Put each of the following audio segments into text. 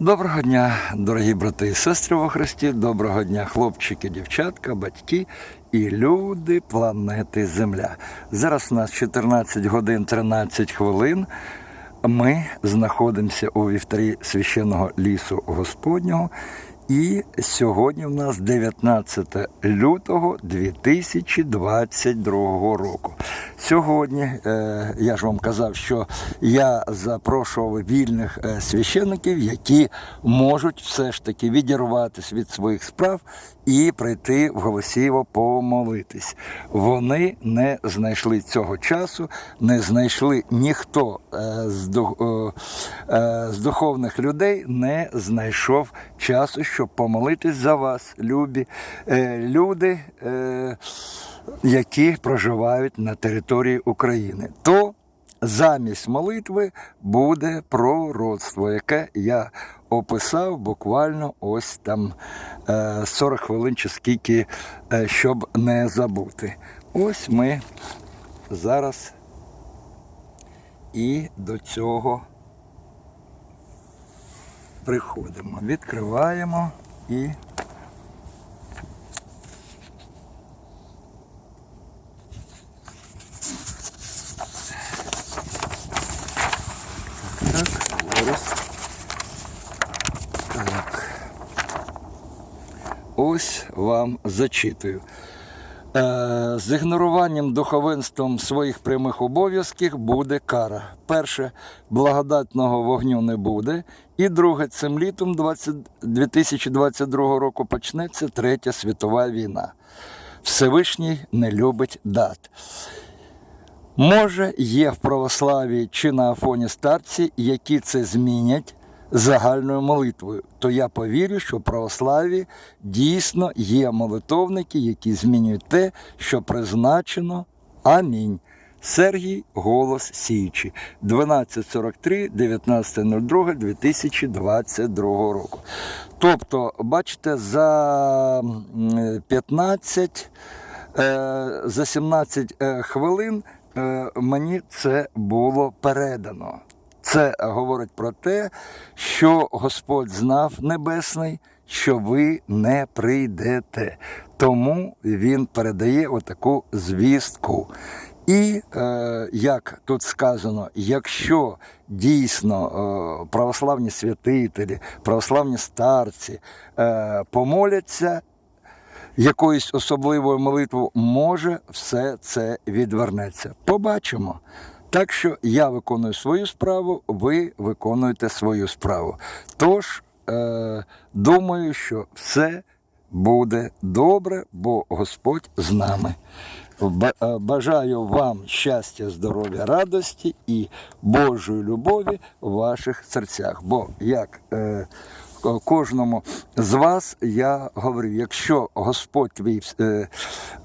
Доброго дня, дорогі брати і сестри во Христі, доброго дня, хлопчики, дівчатка, батьки і люди планети Земля. Зараз у нас 14 годин 13 хвилин. Ми знаходимося у вівтарі священного лісу Господнього. І сьогодні в нас 19 лютого 2022 року. Сьогодні е, я ж вам казав, що я запрошував вільних е, священників, які можуть все ж таки відірватися від своїх справ і прийти в Голосієво помолитись. Вони не знайшли цього часу, не знайшли ніхто е, з, дух- з духовних людей не знайшов часу, щоб помолитись за вас, любі люди. Е, які проживають на території України, то замість молитви буде пророцтво, яке я описав буквально ось там е, 40 хвилин чи скільки, е, щоб не забути. Ось ми зараз і до цього приходимо. Відкриваємо і Так, зараз. Так. Ось вам зачитую. Е, З ігноруванням духовенством своїх прямих обов'язків буде кара. Перше, благодатного вогню не буде. І друге, цим літом 20 2022 року почнеться Третя світова війна. Всевишній не любить дат. Може, є в православі чи на Афоні старці, які це змінять загальною молитвою, то я повірю, що в православі дійсно є молитовники, які змінюють те, що призначено. Амінь. Сергій Голос Сіючі, 1243, 19.02, 2022 року. Тобто, бачите, за 15 Е, за 17 е, хвилин мені це було передано. Це говорить про те, що Господь знав Небесний, що ви не прийдете. Тому Він передає отаку звістку. І е, як тут сказано, якщо дійсно е, православні святителі, православні старці е, помоляться якоюсь особливою молитвою, може все це відвернеться. Побачимо. Так що я виконую свою справу, ви виконуєте свою справу. Тож, е, думаю, що все буде добре, бо Господь з нами. Е, Бажаю вам щастя, здоров'я, радості і Божої любові в ваших серцях. Бо як е, кожному з вас я говорю, якщо Господь твій в- е,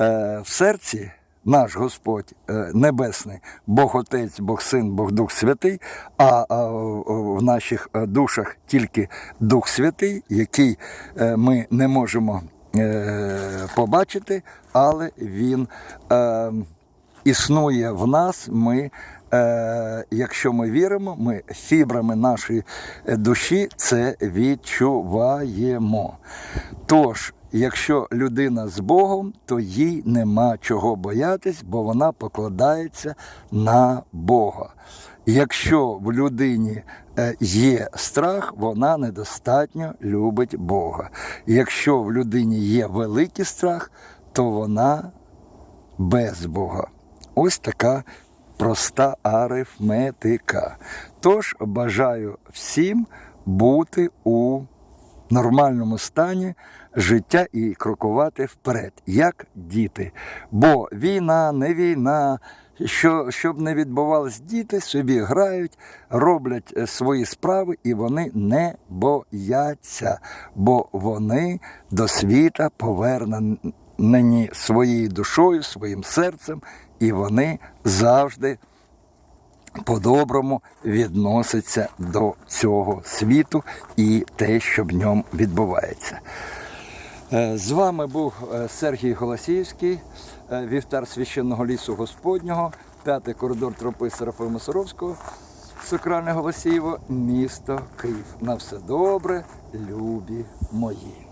е, в серці, наш Господь е, Небесний, Бог Отець, Бог Син, Бог Дух Святий, а, в наших е, душах тільки Дух Святий, який е, ми не можемо е, побачити, але Він е, існує в нас. Ми, е, якщо ми віримо, ми фібрами нашої е, душі це відчуваємо. Тож, якщо людина з Богом, то їй нема чого боятись, бо вона покладається на Бога. Якщо в людині е, є страх, вона недостатньо любить Бога. Якщо в людині є великий страх, то вона без Бога. Ось така проста арифметика. Тож бажаю всім бути у нормальному стані життя і крокувати вперед, як діти. Бо війна, не війна. Що, щоб не відбувалось, діти собі грають, роблять е, свої справи, і вони не бояться, бо вони до світа повернені своєю душою, своїм серцем, і вони завжди по-доброму відноситься до цього світу і те, що в ньому відбувається. Е, З вами був е, Сергій Голосіївський, е, вівтар священного лісу Господнього, п'ятий коридор тропи Серафима Саровського. Сокране Голосієво, місто Київ. На все добре, любі мої.